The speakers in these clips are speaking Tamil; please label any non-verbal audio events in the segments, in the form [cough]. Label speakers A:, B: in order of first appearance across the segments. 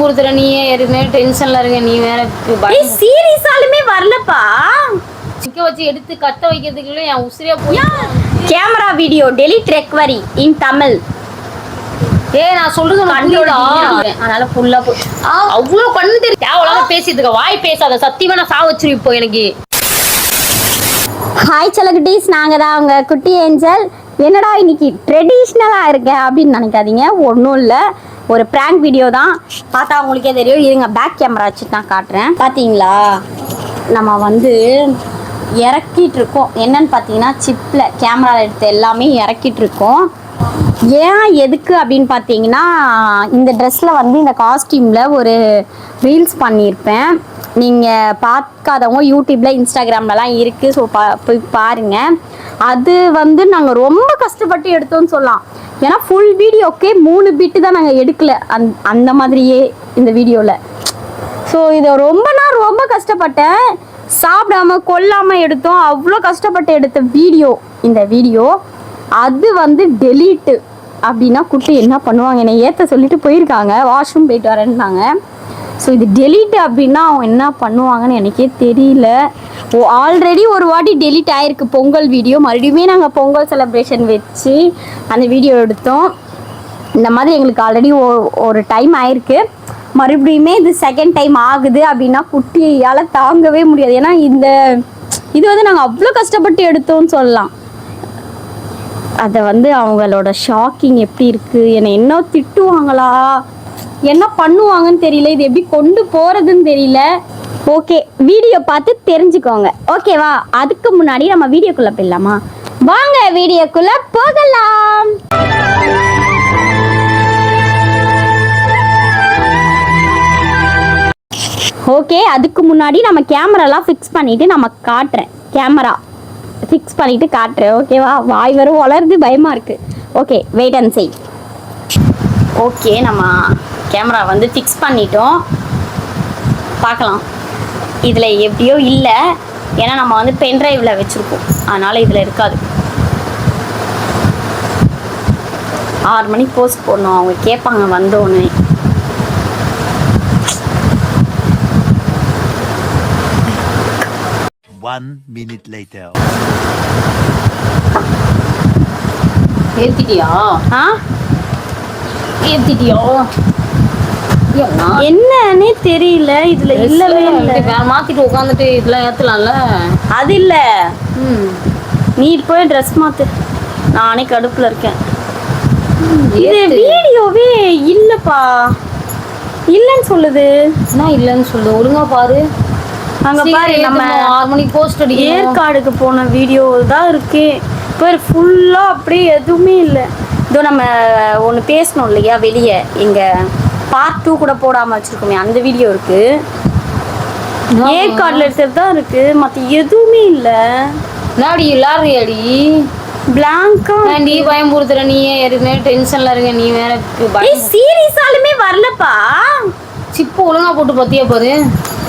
A: பொறுத்துற நீயே ஏற்கனவே டென்ஷன்ல இருக்க நீ வேற
B: சீரியஸாலுமே வரலப்பா.
A: சிக்க வச்சு எடுத்து கத்த வைக்கிறதுக்குள்ள என் உசிரியா போய்
B: camera video delete recovery in Tamil
A: ஏய் நான் சொல்றது
B: கண்ணோட? அதனால ஃபுல்லா
A: அவ்வளவு கண்ணு தெரியும் தேவையில்லாம பேசிட்டு இருக்க. வாய் பேசாத. சத்தியமா நான் சா வச்சிரு இப்போ எனக்கு.
B: ஹாய் செலகுட்டீஸ் நாங்கள் தான் அவங்க குட்டி ஏஞ்சல். என்னடா இன்னைக்கு ட்ரெடிஷ்னலாக இருக்கேன் அப்படின்னு நினைக்காதீங்க. ஒன்றும் இல்லை. ஒரு ப்ராங்க் வீடியோ தான். பார்த்தா உங்களுக்கே தெரியும். இருங்க பேக் கேமரா வச்சுட்டு நான் காட்டுறேன். பார்த்தீங்களா நம்ம வந்து இறக்கிட்டு இருக்கோம். என்னன்னு பார்த்தீங்கன்னா சிப்பில் கேமராவில் எடுத்து எல்லாமே இறக்கிட்டு இருக்கோம். ஏன் எதுக்கு அப்படின்னு பார்த்தீங்கன்னா இந்த ட்ரெஸ்ஸில் வந்து இந்த காஸ்டியூமில் ஒரு ரீல்ஸ் பண்ணியிருப்பேன். நீங்கள் பார்க்காதவங்க யூடியூப்பில் இன்ஸ்டாகிராம்லலாம் இருக்குது ஸோ பா போய் பாருங்கள் அது வந்து நாங்கள் ரொம்ப கஷ்டப்பட்டு எடுத்தோம்னு சொல்லலாம். ஏன்னா ஃபுல் வீடியோக்கே மூணு பிட்டு தான் நாங்கள் எடுக்கல. அந் அந்த மாதிரியே இந்த வீடியோவில் ஸோ இதை ரொம்ப நான் ரொம்ப கஷ்டப்பட்டேன். சாப்பிடாம கொல்லாம எடுத்தோம். அவ்வளோ கஷ்டப்பட்டு எடுத்த வீடியோ இந்த வீடியோ. அது வந்து டெலீட்டு அப்படின்னா குட்டி என்ன பண்ணுவாங்க? என்னை ஏற்ற சொல்லிட்டு போயிருக்காங்க. வாஷ்ரூம் போயிட்டு வரேன்னாங்க. ஸோ இது டெலீட் அப்படின்னா அவங்க என்ன பண்ணுவாங்கன்னு எனக்கே தெரியல. ஓ ஆல்ரெடி ஒரு வாட்டி டெலீட் ஆயிருக்கு பொங்கல் வீடியோ மறுபடியுமே நாங்கள் பொங்கல் செலப்ரேஷன் வச்சு அந்த வீடியோ எடுத்தோம். இந்த மாதிரி எங்களுக்கு ஆல்ரெடி ஒரு டைம் ஆயிருக்கு. மறுபடியுமே இது செகண்ட் டைம் ஆகுது அப்படின்னா குட்டியால் தாங்கவே முடியாது. ஏன்னா இந்த இது வந்து நாங்கள் அவ்வளோ கஷ்டப்பட்டு எடுத்தோம்னு சொல்லலாம். அதை வந்து அவங்களோட ஷாக்கிங் எப்படி இருக்குது என்னை என்ன திட்டுவாங்களா? என்ன பண்ணுவாங்கன்னு தெரியல இது எப்படி கொண்டு போறதுன்னு தெரியல. ஓகே வீடியோ பார்த்து தெரிஞ்சுக்கோங்க. ஓகேவா அதுக்கு முன்னாடி நம்ம வீடியோக்குள்ள போயிடலாமா? வாங்க வீடியோக்குள்ள போகலாம். ஓகே அதுக்கு முன்னாடி நம்ம கேமராலாம் ஃபிக்ஸ் பண்ணிட்டு நம்ம காட்டுறேன். கேமரா ஃபிக்ஸ் பண்ணிட்டு காட்டுறேன். ஓகேவா வாய் வரும் வளருது பயமா இருக்கு. Okay wait and see okay நம்ம கேமரா வந்து ஃபிக்ஸ் பண்ணிட்டோம். பார்க்கலாம். இதில் எப்படியோ இல்லை. ஏன்னா நம்ம வந்து பென்ட்ரைவில் வச்சுருக்கோம். அதனால் இதில் இருக்காது. ஆறு மணிக்கு போஸ்ட் போடணும். அவங்க கேட்பாங்க வந்தோடனே.
C: One minute later.
A: ஏத்திட்டியா?
B: ஆ?
A: ஏத்திட்டியா?
B: என்னன்னே தெரியல இதுல இல்லவே இல்லை.
A: வேற மாத்திட்டு உட்காந்துட்டு இதெல்லாம் ஏத்தலாம்ல?
B: அது இல்ல.
A: ம்.
B: நீ போய் ட்ரெஸ் மாத்து. நானே கடுப்புல இருக்கேன். இது. வீடியோவே இல்லப்பா. இல்லைன்னு சொல்லுது.
A: என்ன இல்லைன்னு சொல்லு ஒழுங்கா பாரு.
B: அங்க பாரு நம்ம
A: ஆறு மணிக்கு போஸ்ட் அடிக்கணும்.
B: ஏற்காடுக்கு போன வீடியோ தான் இருக்கு. பேர் ஃபுல்லா அப்படியே எதுவுமே இல்லை. இதோ நம்ம ஒன்று பேசணும் இல்லையா வெளியே? எங்க பார்ட் டூ கூட போடாம வச்சிருக்கோமே அந்த வீடியோ இருக்கு. ஏற்காடுல எடுத்தது தான் இருக்கு. மற்ற எதுவுமே இல்லை.
A: என்னடி விளாடுறியாடி
B: பிளாங்கா
A: நீ பயம்புறுத்துற நீ ஏற்கனவே டென்ஷன்ல இருக்க? நீ வேற
B: சீரியஸாலுமே வரலப்பா.
A: சிப்பு ஒழுங்கா போட்டு பத்தியா பாரு.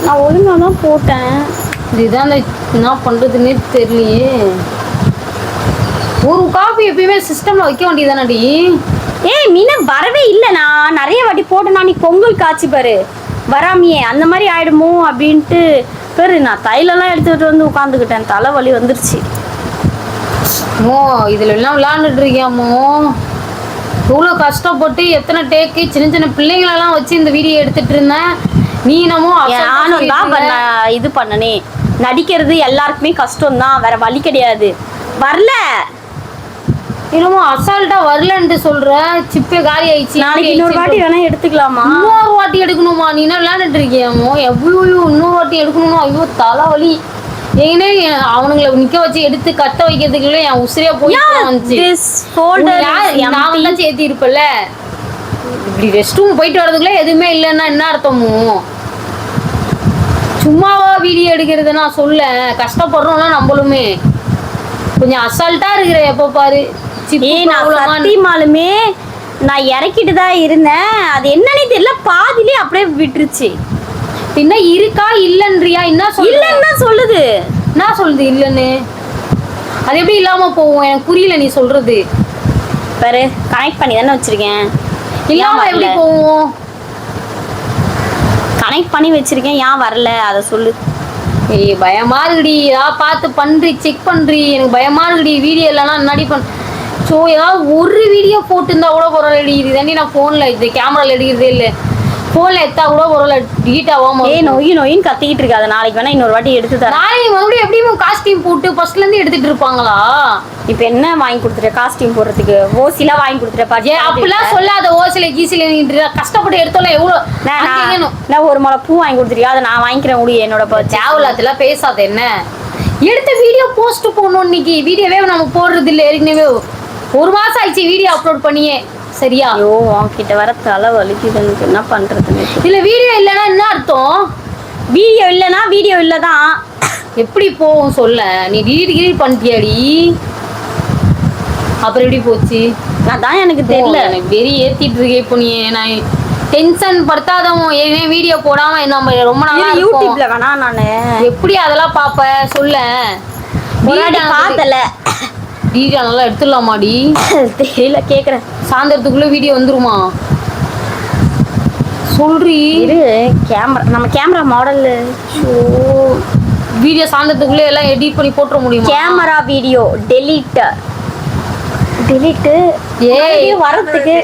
B: நான் ஒழுங்கா தான் போட்டேன்.
A: இதுதான் என்ன பண்றதுன்னே தெரியலையே. ஒரு காப்பி எப்பயுமே சிஸ்டம்ல வைக்க வேண்டியதானடி
B: ஏய் மீனா வரவே இல்லை நான் நிறைய வாட்டி போட்டேனா நீ பொங்கல் காய்ச்சி பாரு. வராமையே அந்த மாதிரி ஆயிடுமோ அப்படின்ட்டு. பேரு நான் தைலெல்லாம் எடுத்துட்டு வந்து உட்காந்துக்கிட்டேன் தலைவலி வந்துருச்சு.
A: மோ இதுல எல்லாம் விளையாண்டுட்டு இருக்கியாமோ இவ்வளோ கஷ்டப்பட்டு எத்தனை டேக்கு சின்ன சின்ன பிள்ளைங்களெல்லாம் வச்சு இந்த வீடியோ எடுத்துட்டு இருந்தேன் நீ என்னமோ
B: நானும் தான் இது பண்ணனே. நடிக்கிறது எல்லாருக்குமே கஷ்டம் தான் வேற வழி கிடையாது. வரல.
A: என்னமோ அசால்ட்டா வரலன்ட்டு சொல்ற. சிப்பே காலி ஆயிடுச்சு.
B: நாளைக்கு இன்னொரு வாட்டி வேணா எடுத்துக்கலாமா?
A: இன்னொரு வாட்டி எடுக்கணுமா? நீ என்ன விளையாண்டுட்டு இருக்கியாமோ எவ்வளோ இன்னொரு வாட்டி எடுக்கணுமா ஐயோ தலைவலி. ஏன்னே அவனுங்களை நிக்க வச்சு எடுத்து கத்த வைக்கிறதுக்குள்ள என் உசிரியா போய் வந்துச்சு.
B: this folder
A: உன்னை யார்-
B: is
A: நான். தான் சேர்த்தி இருப்பல இப்படி ரெஸ்ட் ரூம் போயிட்டு வரதுக்குள்ள எதுவுமே இல்லைன்னா என்ன அர்த்தமோ சும்மாவா வீடியோ எடுக்கிறது நான் சொல்ல. கஷ்டப்படுறோம்னா நம்மளுமே. கொஞ்சம் அசால்ட்டா இருக்கிற எப்ப பாரு.
B: ஏய் நான் சத்தியமாலுமே இறக்கிட்டு தான் இருந்தேன். அது என்னன்னே தெரியல. பாதியிலே அப்படியே விட்டுருச்சு.
A: பின்ன இருக்கா இல்லன்றியா? என்ன சொல்ல
B: இல்லைன்னு தான் சொல்லுது.
A: என்ன சொல்லுது இல்லன்னு? அது எப்படி இல்லாம போகும்? எனக்கு புரியல நீ சொல்றது.
B: பாரு கனெக்ட் பண்ணி தானே வச்சிருக்கேன்.
A: இல்லாம எப்படி? போகும்
B: கனெக்ட் பண்ணி வச்சிருக்கேன் ஏன் வரல? அதை சொல்லு.
A: ஏய் பயமா இருக்குடி. ஏதாவது பார்த்து பண்றி செக் பண்றி எனக்கு பயமா இருக்குடி. வீடியோ இல்லைன்னா முன்னாடி பண் ஸோ ஏதாவது ஒரு வீடியோ போட்டுருந்தா கூட பரவாயில்லடி. இது தாண்டி நான் ஃபோனில் இது கேமராவில் எடுக்கிறதே இல்லை. ஃபோனில் எடுத்தா கூட பரவாயில்ல. டீட் ஆகாம
B: ஏய் நொய் நொயின்னு கத்திக்கிட்டு இருக்காது. நாளைக்கு வேணா இன்னொரு வாட்டி எடுத்து தரேன்.
A: நாளைக்கு மறுபடியும் எப்படியும் காஸ்டியூம் போட்டு ஃபர்ஸ்ட்ல இருந்து எடுத்துட்டு இருப்பாங்களா?
B: இப்போ என்ன வாங்கி கொடுத்துட்ட காஸ்டியூம் போடுறதுக்கு? ஓசிலாம் வாங்கி கொடுத்துட்ட
A: ஏ அப்படிலாம் சொல்லாத. ஓசில கீசில கஷ்டப்பட்டு எடுத்தோம்ல எவ்வளோ?
B: நான் ஒரு முளை பூ வாங்கி கொடுத்துருக்கியா அதை நான் வாங்கிக்கிறேன் உடி என்னோட பர்ச்சேஸ்
A: தேவையில்லாதெல்லாம் பேசாத என்ன? எடுத்த வீடியோ போஸ்ட் போடணும் இன்னைக்கு. வீடியோவே நம்ம போடுறது இல்லை ஏற்கனவே. ஒரு மாசம் ஆயிடுச்சு வீடியோ அப்லோட் பண்ணியே. சரியா?
B: ஐயோ உன்கிட்ட வர தலை வலிக்குது எனக்கு என்ன பண்றதுன்னு
A: இதுல வீடியோ இல்லைன்னா என்ன அர்த்தம்?
B: வீடியோ இல்லைன்னா வீடியோ இல்லை தான்
A: எப்படி போகும் சொல்ல? நீ டீட் கீட் பண்ணிட்டியாடி? அப்புறம் எப்படி போச்சு?
B: அதான் எனக்கு தெரியல.
A: எனக்கு வெறி ஏத்திட்டு இருக்கே இப்போ நீ. நான் டென்ஷன் படுத்தாதவன். ஏற்கனவே வீடியோ போடாம நம்ம ரொம்ப நாளா.
B: யூடியூப்ல வேணா நானு.
A: எப்படி அதெல்லாம் பாப்ப? சொல்ல.
B: பார்த்தல
A: வீடியோ நல்லா எடுத்துடலாமாடி?
B: தெரியல கேக்குறேன்.
A: சாயந்தரத்துக்குள்ள வீடியோ வந்துருமா? சொல்றி.
B: இரு கேமரா நம்ம கேமரா மாடல்.
A: வீடியோ சாயந்தரத்துக்குள்ள எல்லாம் எடிட் பண்ணி போட்டுற முடியுமா?
B: கேமரா வீடியோ டெலீட் டெலீட்
A: ஏய்.
B: வரதுக்கு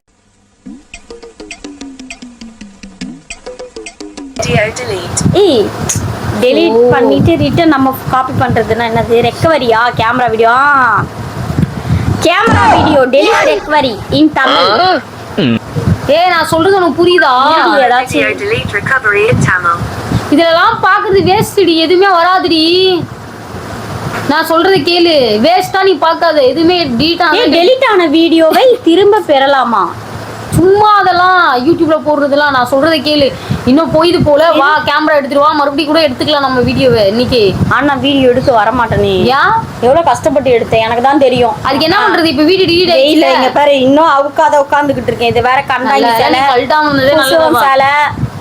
B: ஏய் டெலீட். பண்ணிட்டு ரிட்டர்ன் நம்ம காப்பி பண்றதுன்னா என்னது? ரெக்கவரியா camera video camera video delete recovery in Tamil.
A: ஏய் நான் சொல்றது உனக்கு புரியுதா. இதெல்லாம் பாக்குறது வேஸ்ட்டி எதுவுமே வராதுடி. நான் சொல்றது கேளு. வேஸ்டா நீ பார்க்காத. எதுவுமே டீட்டா
B: டெலீட் ஆன வீடியோவை திரும்ப பெறலாமா?
A: சும்மா அதெல்லாம் யூடியூப்ல போடுறதெல்லாம் நான் சொல்றதை கேளு. இன்னும் போயிது போல. வா கேமரா எடுத்துட்டு வா. மறுபடியும் கூட எடுத்துக்கலாம் நம்ம வீடியோவை இன்னைக்கு.
B: ஆனா வீடியோ எடுத்து வர மாட்டேனே
A: ஏன்
B: எவ்வளவு கஷ்டப்பட்டு எடுத்தேன். எனக்கு தான் தெரியும்.
A: அதுக்கு என்ன பண்றது? இப்ப வீடியோ டிலீட்
B: வெயில
A: ஆயிடுச்சு
B: இங்க பாரு இன்னும் அவுக்காத உட்காந்துக்கிட்டு இருக்கேன். இது வேற கண்டாங்கி சேலை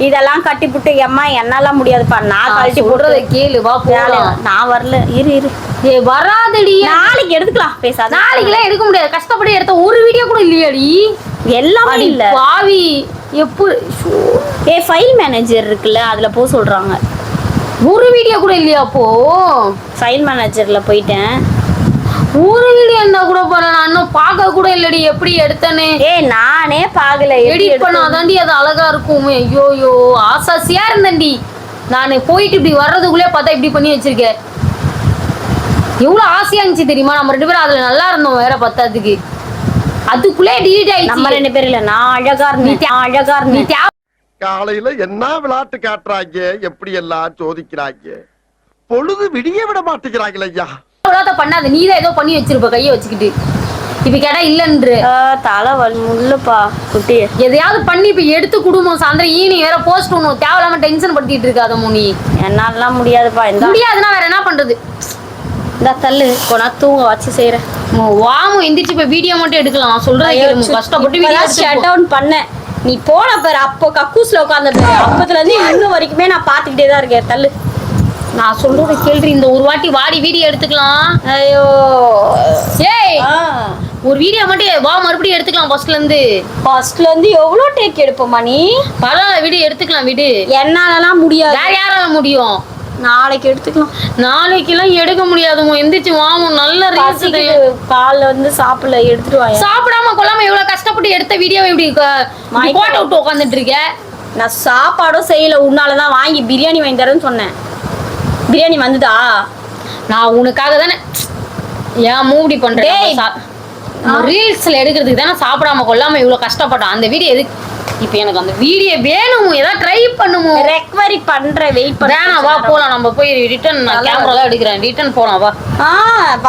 B: இதெல்லாம் கட்டி புட்டு எம்மா என்னால முடியாதுப்பா. நான் கழட்டி போடுறது
A: கேளு. வா போலாம்.
B: நான் வரல. இரு இரு.
A: ஏய் வராதடி.
B: நாளைக்கு எடுத்துக்கலாம். பேசாத.
A: நாளைக்கெல்லாம் எடுக்க முடியாது. கஷ்டப்பட்டு எடுத்த ஒரு வீடியோ கூட இல்லையாடி?
B: எல்லாமே இல்ல.
A: பாவி எப்படி ஷோ.
B: ஏ ஃபைல் மேனேஜர் இருக்குல்ல அதுல போக சொல்றாங்க.
A: ஒரு வீடியோ கூட இல்லையா அப்போ?
B: ஃபைல் மேனேஜர்ல போயிட்டேன்.
A: ஒரு வீடியோ இருந்தா கூட பாரு நான் இன்னும் பார்க்க கூட இல்லடி எப்படி எடுத்தேன்னு.
B: ஏ நானே பாக்கல
A: எடிட் பண்ணாதாண்டி அது அழகா இருக்கும். ஐயோயோ ஆசாசியா இருந்தேன்டி. நான் போயிட்டு இப்படி வர்றதுக்குள்ளே பார்த்தா இப்படி பண்ணி வச்சிருக்கேன். எவ்வளவு ஆசையா இருந்துச்சு தெரியுமா? நம்ம ரெண்டு பேரும் அதுல நல்லா இருந்தோம் வேற பத்தாதுக்கு அதுக்குள்ளே டிலீட்
B: நம்ம
A: ஆயிடுச்சு
B: ரெண்டு பேரும் இல்ல நான் அழகா இருந்தேன். நான் அழகா
A: நீ
B: இருந்தேன்.
A: தேவை
D: காலையில என்ன விளையாட்டு காட்டுறாங்க? எப்படி எல்லாம் சோதிக்கிறாங்க? பொழுது விடிய விட மாட்டேங்கிறாங்களே ஐயா.
A: இவ்வளோத பண்ணாத. நீ தான் ஏதோ பண்ணி வச்சிருப்ப கையை வச்சுக்கிட்டு. இப்ப கேட்டா இல்லைன்று.
B: தலை வலி முள்ளுப்பா குட்டி
A: எதையாவது பண்ணி இப்ப எடுத்து குடும்பம் சாயந்தரம் ஈவினிங் வேற போஸ்ட் பண்ணுவோம் தேவையில்லாம டென்ஷன் படுத்திட்டு இருக்காத முனி.
B: என்னாலாம் முடியாதுப்பா இந்த.
A: முடியாதுன்னா வேற என்ன பண்றது?
B: இந்த தள்ளு. கொண்டா தூங்க வச்சு செய்யறேன்
A: உம், வாமு எந்திரிச்சு இப்ப வீடியோ மட்டும் எடுக்கலாம். நான் கேளு கஷ்டப்பட்டு வீடியோ
B: ஷட் டவுன் பண்ணேன். நீ போன பாரு அப்போ கக்கூஸ்ல உட்கார்ந்த பாரு அப்பத்துல இருந்து இன்னும் வரைக்குமே நான் பாத்துக்கிட்டே தான் இருக்கேன். தள்ளு.
A: நான் சொல்றதை கேள்றி இந்த ஒரு வாட்டி வாடி வீடியோ எடுத்துக்கலாம்.
B: ஐயோ.
A: ஏய் ஒரு வீடியோ மட்டும் வா மறுபடியும் எடுத்துக்கலாம் ஃபர்ஸ்ட்ல இருந்து.
B: ஃபர்ஸ்ட்ல இருந்து எவ்வளவு டேக் எடுப்போமா நீ?
A: பரவாயில்ல வீடியோ எடுத்துக்கலாம் விடு.
B: என்னாலலாம் முடியாது.
A: வேற யாரால முடியும்?
B: நாளைக்கு எடுத்துக்கலாம்.
A: நாளைக்கெல்லாம் எடுக்க முடியாதுமோ எந்திரிச்சு வாமும். நல்ல ரீல்ஸ்
B: காலைல வந்து சாப்பிடல எடுத்துட்டு வாங்க
A: சாப்பிடாம கொள்ளாம எவ்வளவு கஷ்டப்பட்டு எடுத்த வீடியோ இப்படி. போட்டு விட்டு உட்காந்துட்டு இருக்க?
B: நான் சாப்பாடும் செய்யல. உன்னாலதான் வாங்கி பிரியாணி வாங்கி தரேன்னு சொன்னேன். பிரியாணி வந்துதா?
A: நான் உனக்காக தானே ஏன் மூடி. பண்றேன்? ரீல்ஸ்ல எடுக்கிறதுக்கு தானே சாப்பிடாம கொள்ளாம இவ்வளவு கஷ்டப்பட்டோம். அந்த வீடியோ எது இப்போ எனக்கு அந்த வீடியோ வேணும்? ஏதாவது ட்ரை பண்ணுமோ?
B: ரெக்கவரி பண்றேன் வெயிட்
A: வேணாம் வா
B: பண்ண
A: போலாம். நம்ம போய் ரிட்டர்ன் நான் கேமரா எடுக்கிறேன். ரிட்டர்ன் போலாம் வா.
B: ஆ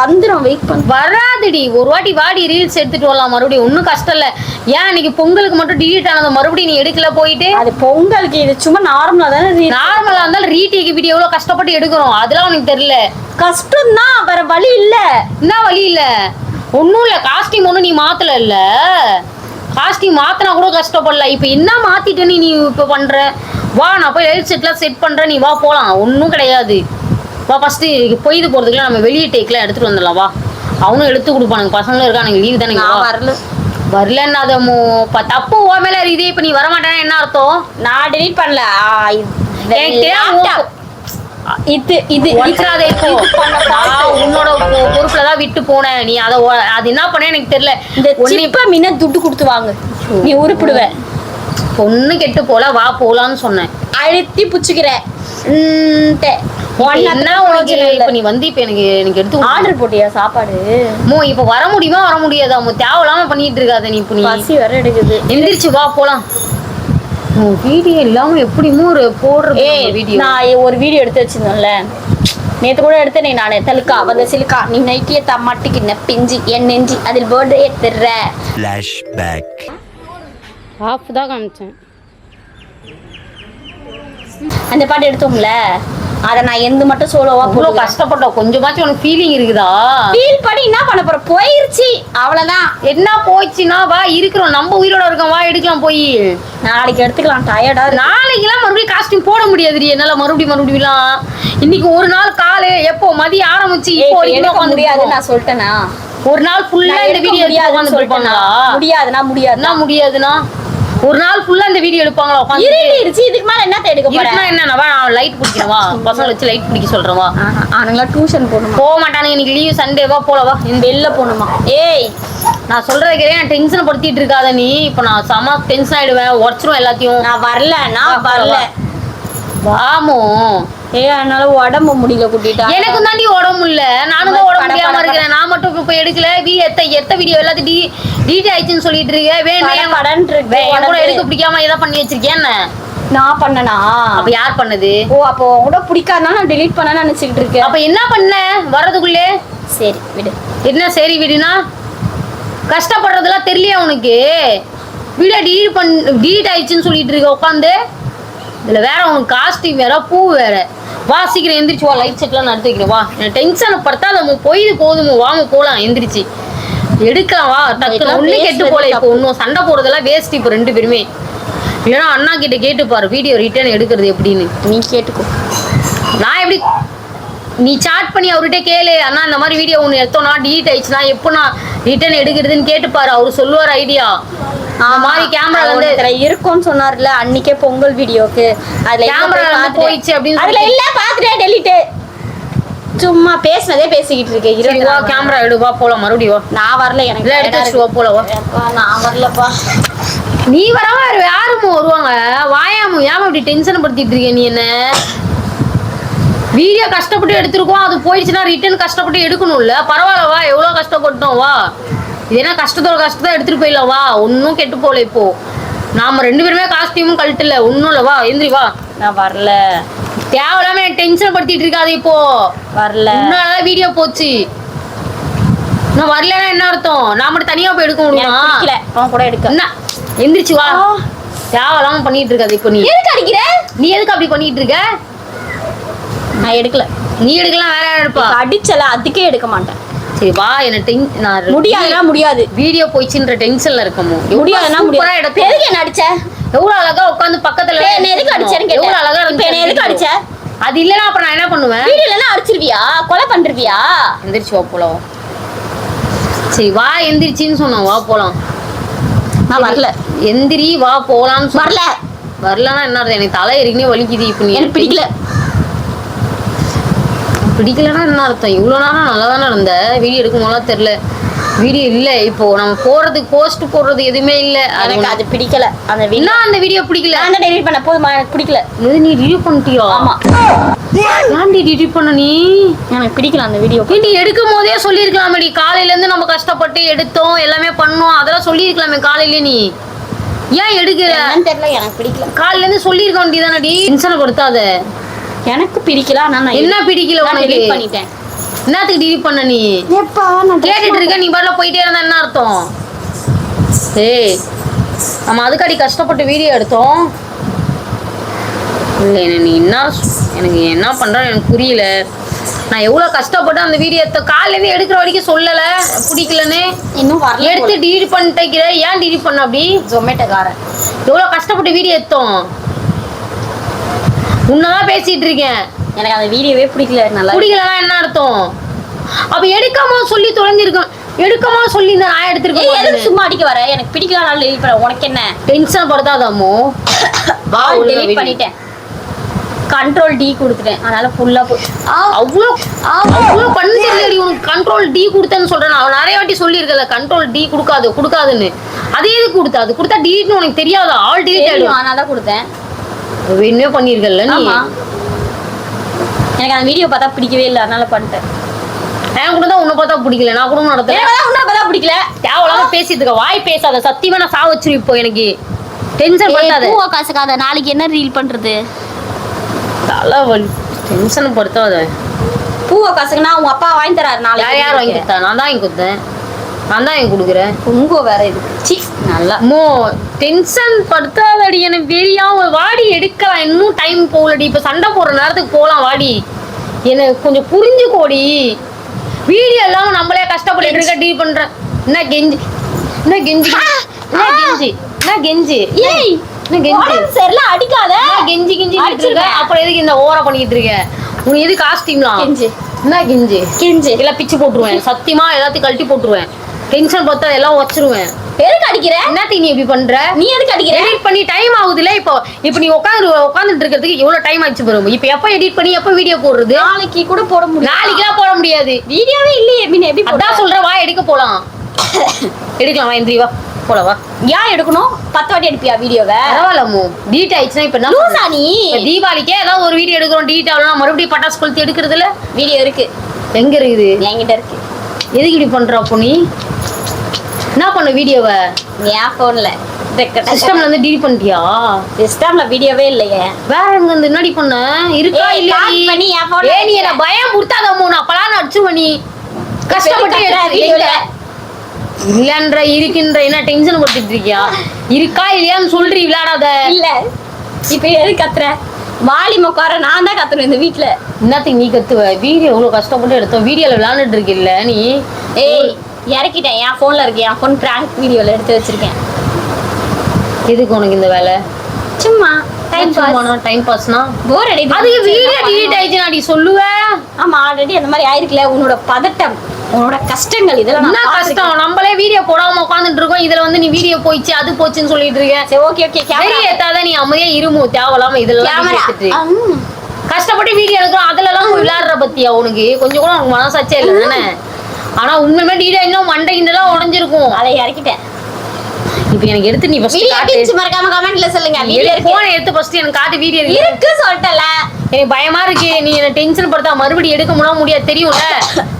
B: வந்துரும் வெயிட் பண்ண.
A: வராதுடி. ஒரு வாட்டி வாடி ரீல்ஸ் எடுத்துட்டு வரலாம். மறுபடியும் ஒன்றும் கஷ்டம் இல்லை. ஏன் இன்னைக்கு பொங்கலுக்கு மட்டும் டிலீட் ஆனது மறுபடியும் நீ எடுக்கல போயிட்டு?
B: அது பொங்கலுக்கு இது சும்மா நார்மலா தானே
A: நார்மலா இருந்தாலும் ரீடேக் வீடியோ எவ்வளவு கஷ்டப்பட்டு எடுக்கிறோம். அதெல்லாம் உனக்கு தெரியல.
B: கஷ்டம் தான் வேற வழி இல்ல.
A: என்ன வழி இல்ல? ஒன்றும் இல்லை. காஸ்டியூம் ஒன்றும் நீ மாத்தல இல்ல. காஸ்டியூம் மாத்தினா கூட கஷ்டப்படல. இப்போ என்ன மாத்திட்ட நீ இப்போ பண்ற? வா நான் போய் ஹெல்த் செட்லாம் செட் பண்றேன். நீ வா போலாம். ஒன்றும் கிடையாது. வா ஃபர்ஸ்ட் பொய்து போறதுக்குலாம் நம்ம வெளியே டேக்லாம் எடுத்துட்டு வந்துடலாம். வா. அவனும் எடுத்து கொடுப்பானுங்க. பசங்களும் இருக்கானுங்க. லீவ் தானே
B: வரல.
A: வரலன்னா அதை தப்பு ஓ மேல இதே இப்போ நீ வரமாட்டேன்னா என்ன அர்த்தம்?
B: நான் டெலீட் பண்ணல. இது. இது
A: ஒன்றாத [laughs] உன்னோட பொறுப்புல தான் விட்டு போனேன். நீ அதை அது என்ன பண்ண எனக்கு தெரியல.
B: இந்த சிப்ப மீன துட்டு கொடுத்து வாங்க. நீ உருப்பிடுவ.
A: பொண்ணு கெட்டு போல வா போலான்னு சொன்னேன்.
B: அழுத்தி புச்சுக்கிற.
A: என்ன உனக்கு? இப்ப நீ வந்து இப்ப எனக்கு எனக்கு எடுத்து
B: ஆர்டர் போட்டியா சாப்பாடு?
A: மோ இப்ப வர முடியுமா வர முடியாதா? தேவையில்லாம பண்ணிட்டு இருக்காத நீ இப்ப நீ.
B: வர எடுக்குது.
A: எந்திரிச்சு வா போலாம். வீடியோ இல்லாம எப்படிமோ ஒரு போடுற வீடியோ
B: நான் ஒரு வீடியோ எடுத்து வச்சிருந்தேன்ல. நேத்து கூட எடுத்தேனே நானு. தலுக்கா வந்த சிலுக்கா. நீ நைட்டிய தம்மாட்டிக்கு நெப்பிஞ்சி என் நெஞ்சி. அதில் போர்டே திர்ற.
C: Flashback.
A: ஆஃப் தான் காமிச்சேன்.
B: அந்த பாட்டு எடுத்தோம்ல? அத நான் எந்த மட்டும் சோலோவா போடுவேன்
A: கஷ்டப்பட்டோம் கொஞ்சமாச்சும் உனக்கு ஃபீலிங் இருக்குதா?
B: ஃபீல் பண்ணி என்ன பண்ண போற? போயிருச்சு. அவ்வளவுதான்.
A: என்ன போச்சுன்னா வா இருக்கிறோம். நம்ம உயிரோட இருக்கோம். வா எடுக்கலாம் போய்.
B: நாளைக்கு எடுத்துக்கலாம். டயர்டா
A: நாளைக்கெல்லாம் மறுபடியும் காஸ்டியூம் போட முடியாதுடி. என்னால மறுபடியும் மறுபடியும்லாம் இன்னைக்கு ஒரு நாள் காலு எப்போ? மதியம் ஆரம்பிச்சு இப்போ
B: எடுக்க முடியாது. நான் சொல்லிட்டேனா?
A: ஒரு நாள் ஃபுல்லா இந்த வீடியோ
B: முடியாதுன்னு சொல்லிட்டேனா? முடியாதுன்னா முடியாது
A: முடியாதுன்னா? ஒரு நாள் ஃபுல்லா இந்த வீடியோ எடுப்பாங்களா உட்காந்து?
B: இருந்துருச்சு இதுக்கு மேல என்னத்த எடுக்க போறேன்
A: என்னவா நான் லைட் பிடிக்கிறேன் வா பசங்களை வச்சு லைட் பிடிக்க சொல்றேன் வா
B: அவனுங்களா டியூஷன் போகணுமா?
A: போக மாட்டானுங்க இன்னைக்கு லீவ் சண்டேவா போலவா
B: இந்த வெளில போகணுமா? ஏய்
A: நான் சொல்றதை கேட்க டென்ஷன் படுத்திட்டு இருக்காத நீ? இப்ப நான் செம டென்ஷன் ஆயிடுவேன் உடச்சிரும் எல்லாத்தையும்.
B: நான் வரல நான்
A: வா,
B: வரல.
A: வா. வாமோ.
B: ஏய் அதனால உடம்பு முடியல கூட்டிட்டா.
A: எனக்கு தாண்டி உடம்பு இல்ல நானும் தான் உடம்பு முடியாம இருக்கிறேன். நான் மட்டும் இப்ப எடுக்கல. வீ எத்த எத்த வீடியோ எல்லாத்தையும் டி டிடி ஆயிடுச்சுன்னு சொல்லிட்டு இருக்க. வேணும்
B: பட,
A: என்
B: படன்னு இருக்கு.
A: வே- என் கூட. எடுக்க பிடிக்காம ஏதாவது பண்ணி வச்சிருக்கேன்
B: நான் பண்ணனா?
A: அப்ப யார் பண்ணது?
B: ஓ அப்போ கூட பிடிக்காதனால நான் delete பண்ண நினைச்சிட்டு இருக்கேன்.
A: அப்ப என்ன பண்ண? வர்றதுக்குள்ளே?
B: சரி விடு.
A: என்ன சரி விடுனா? கஷ்டப்படுறதெல்லாம் தெரியலையா உனக்கு? வீடியோ டிலீட் பண் டிலீட் ஆயிடுச்சுன்னு சொல்லிட்டு இருக்க உட்காந்து? இதுல வேற உனக்கு காஸ்டியூம் வேற பூ வேற. வா சீக்கிரம் எந்திரிச்சு வா லைட் செட்லாம் நடத்தி வைக்கிறேன். வா. எனக்கு டென்ஷனை படுத்தா நம்ம போயிது போதுமோ வாங்க போலாம் எந்திரிச்சு. எடுக்கலாம் வா. டக்குனு ஒண்ணு கெட்டு போல இப்போ. ஒன்றும் சண்டை போடுறதெல்லாம் வேஸ்ட் இப்போ ரெண்டு பேருமே. இல்லைன்னா அண்ணா கிட்ட கேட்டு பாரு வீடியோ ரிட்டர்ன் எடுக்கிறது எப்படின்னு?
B: நீ கேட்டுக்கோ.
A: நான் எப்படி நீ சாட் பண்ணி அவர்கிட்ட கேளு. அண்ணா இந்த மாதிரி வீடியோ ஒன்று எடுத்தோம்னா டிலீட் ஆயிடுச்சுன்னா எப்போ நான் ரிட்டர்ன் எடுக்கிறதுன்னு கேட்டுப்பாரு அவர் சொல்லுவார் ஐடியா மாதிரி கேமரா வந்து
B: இருக்கும்னு சொன்னார்ல அன்னைக்கே பொங்கல் வீடியோக்கு அதுல பார்த்துட்டேன்.
A: போயிடுச்சு அப்படின்னு
B: அதுல இல்ல பாத்துட்டே டெலிட் சும்மா பேசினதே பேசிக்கிட்டு இருக்கேன். நாலு மணி
A: கேமரா எடு வா போலாம் மறுபடியும்.
B: நான் வரல எனக்கு
A: எடுத்து
B: tired ஆ
A: வச்சுட்டு வா போலாம் வா.
B: இருக்கு. அப்பா, நான் வரலப்பா.
A: நீ வராம யாருமோ வருவாங்க? வாயாமு ஏமா இப்படி டென்ஷன் படுத்திட்டு இருக்க? நீ என்ன? வீடியோ கஷ்டப்பட்டு எடுத்திருக்கோம் அது போயிடுச்சுன்னா ரிட்டர்ன் கஷ்டப்பட்டு எடுக்கணும்ல. பரவாயில்ல வா எவ்வளோ கஷ்டப்பட்டோம் வா. இது என்ன கஷ்டத்தோட கஷ்டத்தை எடுத்துட்டு போயிடலாம் வா. ஒன்றும் கெட்டு போகல இப்போ. நாம ரெண்டு பேருமே காஸ்டியூமும் கழட்டல ஒன்றும் இல்லை வா. எந்திரி வா.
B: நான் வரல.
A: தேவையில்லாம டென்ஷன் படுத்திட்டு இருக்காது இப்போ.
B: வரல.
A: முன்னாடி வீடியோ போச்சு. நான் வரலன்னா என்ன அர்த்தம்? நான் மட்டும் தனியா போய் எடுக்க
B: எனக்கு
A: முடியுமா
B: அவன் கூட எடுக்க.
A: என்ன? எந்திரிச்சு வா. தேவையில்லாம பண்ணிட்டு இருக்காது இப்போ நீ.
B: எதுக்கு அடிக்கிற?
A: நீ எதுக்கு அப்படி பண்ணிட்டு இருக்க?
B: நான் எடுக்கல.
A: நீ எடுக்கலாம் வேற யார் எடுப்பா?
B: அடிச்சல அதுக்கே எடுக்க மாட்டேன்.
A: சரி வா என்ன டென் நான்
B: முடியாதுன்னா முடியாது.
A: வீடியோ போயிடுச்சுன்ற டென்ஷன்ல இருக்கமோ?
B: முடியாதுன்னா முடியாது.
A: எடுத்து
B: எதுக்கு என்ன அடிச்ச?
A: எவ்வளவு அழகா உட்காந்து பக்கத்துல
B: என்ன எதுக்கு அடிச்சேன்னு
A: எவ்வளவு அழகா
B: இப்ப என்ன எதுக்கு அடிச்ச?
A: அது இல்லனா அப்புறம் நான் என்ன பண்ணுவேன்?
B: வீடியோல அடிச்சிருவியா? கொலை பண்றியா
A: எந்திரிச்சு வா போலாம். சரி வா எந்திரிச்சின்னு சொன்னோம். வா போலாம்.
B: நான் வரல.
A: எந்திரி வா போலாம்னு
B: வரல.
A: வரலன்னா என்ன? எனக்கு தலை எரிக்கனே வலிக்குது. இப்போ நீ
B: எனக்கு பிடிக்கல.
A: பிடிக்கலன்னா என்ன அர்த்தம்? இவ்வளோ நேரம் நல்லா தானே இருந்த? வீடியோ எடுக்கும் போதெல்லாம் தெரில வீடியோ இல்லை. இப்போ நம்ம போறதுக்கு போஸ்ட் போடுறது எதுவுமே இல்லை.
B: எனக்கு அது பிடிக்கல. அந்த வீடியோ
A: அந்த வீடியோ பிடிக்கல?
B: நான் தான் டெலிட் பண்ண போதுமா? எனக்கு பிடிக்கல.
A: இது நீ டிலீட் பண்ணிட்டியா?
B: ஆமா.
A: ஏன்டி டிலீட் பண்ண நீ?
B: எனக்கு பிடிக்கல அந்த வீடியோ.
A: நீ எடுக்கும் போதே சொல்லியிருக்கலாமேடி. காலையில இருந்து நம்ம கஷ்டப்பட்டு எடுத்தோம் எல்லாமே பண்ணோம். அதெல்லாம் சொல்லியிருக்கலாமே காலையில நீ. ஏன்
B: என்னன்னு தெரியல. எனக்கு பிடிக்கல.
A: காலையில இருந்து சொல்லியிருக்க வேண்டியதானடி டென்ஷனை கொடுத்தாத
B: எனக்கு பிடிக்கல நான்
A: என்ன பிடிக்கல
B: நான்
A: உனக்கு?
B: delete பண்ணிட்டேன்.
A: என்னத்துக்கு டிலீட் பண்ண நீ?
B: எப்பா நான்
A: கேட்டுட்டு இருக்க நீ பாட்டுல போயிட்டே இருந்தா என்ன அர்த்தம்? ஏய் நம்ம அதுக்காடி கஷ்டப்பட்டு வீடியோ எடுத்தோம். இல்லை நீ என்ன எனக்கு என்ன பண்ற எனக்கு புரியல. நான் எவ்வளோ கஷ்டப்பட்டு அந்த வீடியோ எடுத்த காலையிலேருந்து எடுக்கிற வரைக்கும் சொல்லலை. பிடிக்கலன்னு.
B: இன்னும் வரல
A: எடுத்து டிலீட் பண்ணிட்டேக்கிற ஏன் டிலீட் பண்ண அப்படி?
B: ஜொமேட்டோக்காரன்
A: எவ்வளோ கஷ்டப்பட்டு வீடியோ எடுத்தோம்? உன்னதான் பேசிட்டு இருக்கேன்.
B: எனக்கு அந்த வீடியோவே பிடிக்கல நல்லா
A: பிடிக்கலன்னா என்ன அர்த்தம்? அப்ப எடுக்காம சொல்லி தொலைஞ்சிருக்கேன் எடுக்காம சொல்லி நான்
B: ஏய், எதுக்கு
A: எடுத்திருக்கேன்
B: சும்மா அடிக்க வர? எனக்கு பிடிக்கல டெலிட் பண்ண. உனக்கு என்ன?
A: டென்ஷன் படுத்தாதாமோ வா
B: டெலிட். பண்ணிட்டேன். கண்ட்ரோல் டி கொடுத்துட்டேன். அதனால ஃபுல்லா
A: அவ்வளோ அவ்வளோ பண்ணு உனக்கு. கண்ட்ரோல் டி கொடுத்தேன்னு சொல்றேன் அவன் நிறைய வாட்டி சொல்லியிருக்கல கண்ட்ரோல் டி கொடுக்காது கொடுக்காதுன்னு. அதே எதுக்கு கொடுத்தா? அது கொடுத்தா டிலீட்னு உனக்கு தெரியாதா? ஆல் டிலீட் ஆயிடும்.
B: அதனால தான் கொடுத்தேன்.
A: வேணுமே பண்ணியிருக்கல நீ?
B: எனக்கு அந்த வீடியோ பார்த்தா பிடிக்கவே இல்லை அதனால பண்ணிட்டேன்.
A: என் கூட தான் உன்னை பார்த்தா பிடிக்கல நான் குடும்பம் நடத்தல.
B: உன்னை பார்த்தா பிடிக்கல.
A: தேவையில்லாம பேசிட்டு இருக்க வாய் பேசாத சத்தியமா நான் சா வச்சிரு இப்போ எனக்கு. டென்ஷன் பண்ணாத
B: பூவா காசுக்காத நாளைக்கு என்ன ரீல் பண்றது?
A: தலைவலி. டென்ஷன் படுத்தாத.
B: பூவா காசுக்குன்னா உங்க அப்பா வாங்கி தராரு நாளைக்கு
A: யார் வாங்கி கொடுத்தா? நான் தான் வாங்கி கொடுத்தேன். நான் தான் வாங்கி கொடுக்குறேன்.
B: உங்க வேற இது. நல்லா.
A: மோ டென்ஷன் படுத்தாதடி. எனக்கு தெரியாம வாடி எடுக்கலாம் இன்னும் டைம் போகலடி. இப்ப சண்டை போடுற நேரத்துக்கு போலாம் வாடி. எனக்கு கொஞ்சம் புரிஞ்சுக்கோடி. வீடியோ எல்லாம் நம்மளே கஷ்டப்பட்டு இருக்க டீல் பண்றேன் என்ன கெஞ்சி? என்ன கெஞ்சி? என்ன கெஞ்சி? என்ன கெஞ்சி?
B: ஏய் சரியில்ல அடிக்காத.
A: கெஞ்சி கெஞ்சி இருக்க. அப்புறம் எதுக்கு இந்த ஓவரா பண்ணிட்டு இருக்க? உனக்கு எது காஸ்டியூம்லாம்
B: கெஞ்சி.
A: என்ன கெஞ்சி?
B: கெஞ்சி.
A: எல்லாம் பிச்சு போட்டுருவேன். சத்தியமா எல்லாத்தையும் கழட்டி போட்டுருவேன். டென்ஷன் பார்த்தா எல்லாம் வச்சிருவேன்
B: எதுக்கு அடிக்கிற?
A: என்னத்தி நீ இப்படி பண்ற?
B: நீ எதுக்கு அடிக்கிற?
A: எடிட் பண்ணி டைம் ஆகுதுல இப்போ இப்போ நீ உட்காந்து உட்காந்துட்டு இருக்கிறதுக்கு எவ்வளவு டைம் ஆயிடுச்சு பாருங்க. இப்போ எப்போ எடிட் பண்ணி எப்போ வீடியோ போடுறது?
B: நாளைக்கு கூட போட முடியும்
A: நாளைக்கெல்லாம் போட முடியாது.
B: வீடியோவே இல்லையே பின்ன எப்படி
A: அதான் சொல்ற வா எடுக்க போலாம். [coughs] எடுக்கலாம் வா இந்திரி வா. போல வா.
B: ஏன் எடுக்கணும்? பத்து வாட்டி எடுப்பியா வீடியோவை?
A: பரவாயில்ல மோ டீட் ஆயிடுச்சுன்னா இப்போ
B: லூசா நீ.
A: தீபாவளிக்கே ஏதாவது ஒரு வீடியோ எடுக்கிறோம் டீட் ஆகலாம் மறுபடியும் பட்டாசு கொளுத்தி எடுக்கிறதுல?
B: வீடியோ இருக்கு.
A: எங்க இருக்குது?
B: என்கிட்ட இருக்கு.
A: எதுக்கு இப்படி பண்ற அப்போ நீ? என்ன பண்ண வீடியோவை
B: என் போன்ல
A: சிஸ்டம்ல இருந்து டீட் பண்ணிட்டியா?
B: சிஸ்டம்ல வீடியோவே இல்லையே.
A: வேற எங்க இருந்து? என்னடி பண்ண? இருக்கா இல்லையா நீ?
B: பண்ணி என்
A: ஏய் நீ என்ன பயம் கொடுத்தாதமோ நான் அப்பலாம் நடிச்சுவ நீ. கஷ்டப்பட்டு
B: கத்துற
A: எடுத்து-
B: வீடியோல.
A: இல்லன்ற இருக்கின்ற என்ன டென்ஷன் படுத்திட்டு இருக்கியா? இருக்கா இல்லையான்னு சொல்றீ விளையாடாத.
B: இல்ல. இப்ப எது கத்துற? வாலி மொக்கார நான் தான் கத்துறேன் இந்த வீட்ல.
A: என்னத்துக்கு நீ கத்துவ? வீடியோ எவ்வளவு கஷ்டப்பட்டு எடுத்தோம். வீடியோல விளையாண்டுட்டு இருக்கில்ல நீ?
B: ஏய் இறக்கிட்டேன். என் போன்ல இருக்கு என் போன் பிராங்க் வீடியோல எடுத்து வச்சிருக்கேன்.
A: எதுக்கு உனக்கு இந்த வேலை?
B: சும்மா டைம் பாஸ்
A: டைம் பாஸ்னா
B: போர் அடி
A: அதுக்கு வீடியோ டிலீட் ஆயிடுச்சு நான் சொல்லுவேன்
B: ஆமா ஆல்ரெடி அந்த மாதிரி ஆயிருக்குல. உன்னோட பதட்டம் உன்னோட கஷ்டங்கள் இதெல்லாம்
A: என்ன
B: கஷ்டம்?
A: நம்மளே வீடியோ போடாம உட்காந்துட்டு இருக்கோம். இதுல வந்து நீ வீடியோ போயிடுச்சு அது போச்சுன்னு சொல்லிட்டு இருக்க.
B: சரி ஓகே ஓகே கேமரா
A: ஏத்தாத நீ அமைதியா இருமு தேவையில்லாம இதெல்லாம்
B: கேமரா
A: கஷ்டப்பட்டு வீடியோ எடுக்கிறோம். அதுல எல்லாம் விளையாடுற பத்தியா உனக்கு? கொஞ்சம் கூட உனக்கு மனசாச்சே இல்லை தானே? ஆனா உண்மையுமே டீடா இன்னும் மண்டை கிண்டெல்லாம் உடஞ்சிருக்கும்.
B: அதை இறக்கிட்டேன்.
A: இப்போ எனக்கு எடுத்து நீ ஃபர்ஸ்ட் காட்டு.
B: மறக்காம கமெண்ட்ல சொல்லுங்க. வீடியோ
A: போனை எடுத்து ஃபர்ஸ்ட் எனக்கு காட்டு வீடியோ
B: இருக்கு சொல்லிட்டல.
A: எனக்கு பயமா இருக்கு. நீ என்ன டென்ஷன் படுத்தா மறுபடியும் எடுக்க முடியாம முடியாது தெரியும்ல?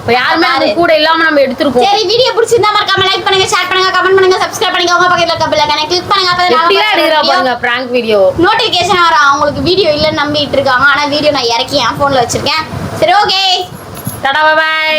A: இப்ப யாருமே நம்ம கூட இல்லாம நம்ம எடுத்திருக்கோம்.
B: சரி வீடியோ பிடிச்சிருந்தா மறக்காம லைக் பண்ணுங்க ஷேர் பண்ணுங்க கமெண்ட் பண்ணுங்க சப்ஸ்கிரைப் பண்ணுங்க. உங்க பக்கத்துல இருக்க பெல் ஐகானை கிளிக் பண்ணுங்க.
A: எப்படிலாம் எடுக்கிறா
B: அப்பதான்
A: பாருங்க பிராங்க் வீடியோ
B: நோட்டிபிகேஷன் வரும். அவங்களுக்கு வீடியோ இல்லைன்னு நம்பிட்டு இருக்காங்க. ஆனா வீடியோ நான் இறக்கி என் போன்ல வச்சிருக்கேன். சரி ஓகே
A: டாடா பாய்
B: பாய்